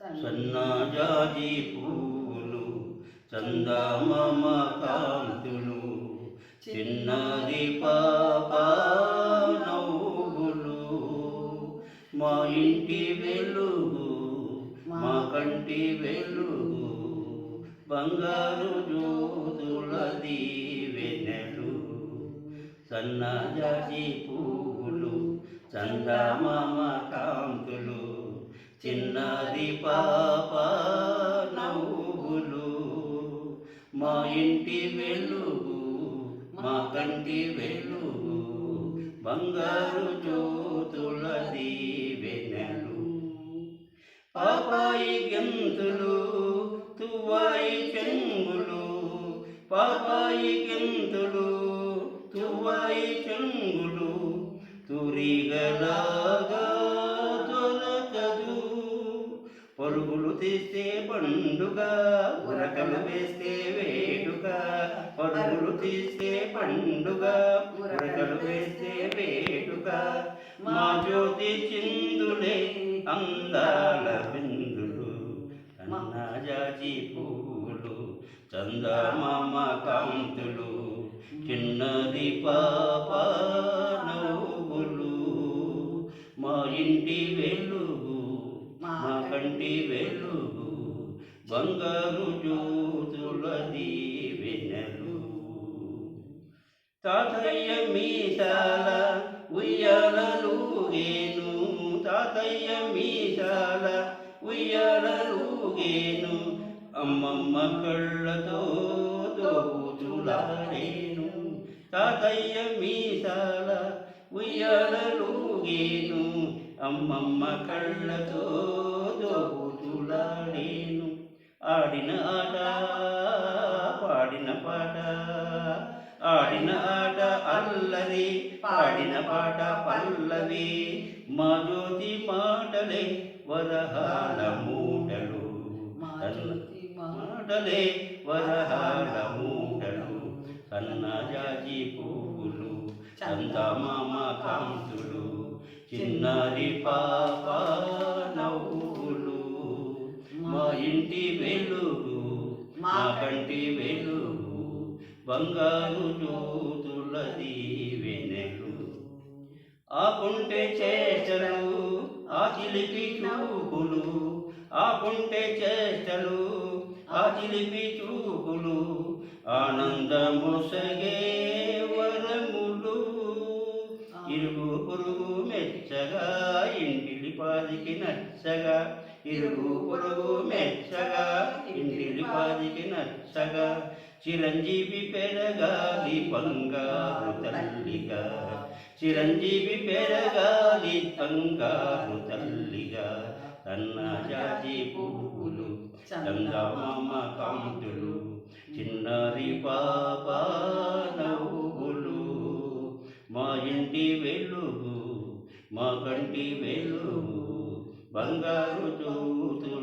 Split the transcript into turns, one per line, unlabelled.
సన్నజాజి పూలు చందమామ కాంతులు చిన్నది పాప మా ఇంటి వెలుగు మా కంటి వెలుగు బంగారు జ్యోతులది వెనెలు సన్నజాజి పూలు చందమామ కాంతులు చిన్నది పాప నవ్వులు మా ఇంటి వెలుగు మా కంటి వెలుగు బంగారు జ్యోతుల దీవెనలు పాపాయి గంతులు తువ్వాయి చెంగులు పాపాయి గంతులు పరుగులు తీస్తే పండుగ ఉరకలు వేస్తే వేడుక. పరుగులు తీస్తే పండుగ ఉరకలు వేస్తే వేడుక. మా జ్యోతి చిందులే అందాల బిందులు అన్నాజాజి పూలు చందమామ కాంతులు చిన్నది పాప నవ్వులు. మా ఇంటి వెళ్ళు వెలుగు బంగారు జ్యోతుల దీవెనలు తాతయ్య మీసాల ఉయ్యాలలు గేను తాతయ్య మీసాల ఉయ్యాలలు గేను అమ్మమ్మ కళ్ళతో తోచులాడేను తాతయ్య మీసాల ఉయ్యాలలు గేను అమ్మమ్మ కళ్ళతో ఆడిన ఆట అల్లరి పాడిన పాట పల్లవి. మా జ్యోతి మాటలే వరహాల మూటలు. మాటలే వరహాల మూటలు. సన్నజాజి పువ్వులు చందమామ కాంతులు చిన్నారి పాప నవ్వులు. మా ఇంటి వెలుగు మా కంటి వెలుగు. బంగారు జ్యోతుల దీవెనలు ఆకుంటే చేష్టలు ఆ చిలిపి చూపులు. ఆకుంటే చేష్టలు ఆ చిలిపి చూపులు. ఆనందముసగే వరములు. ఇరుగు పొరుగు మెచ్చగా ఇంటిలి పాదికి నచ్చగా. ఇరుగు పొరుగు మెచ్చగా ఇంటిలి పాదికి నచ్చగా. చిరంజీవి పెరగాలి బంగారు తల్లిగా. చిరంజీవి పెరగాలి బంగారు తల్లిగా. సన్నజాజి పువ్వులు చందమామ కాంతులు చిన్నారి పాప నవ్వులు. మా ఇంటి వెలుగు మా కంటి వెలుగు బంగారు చూతులు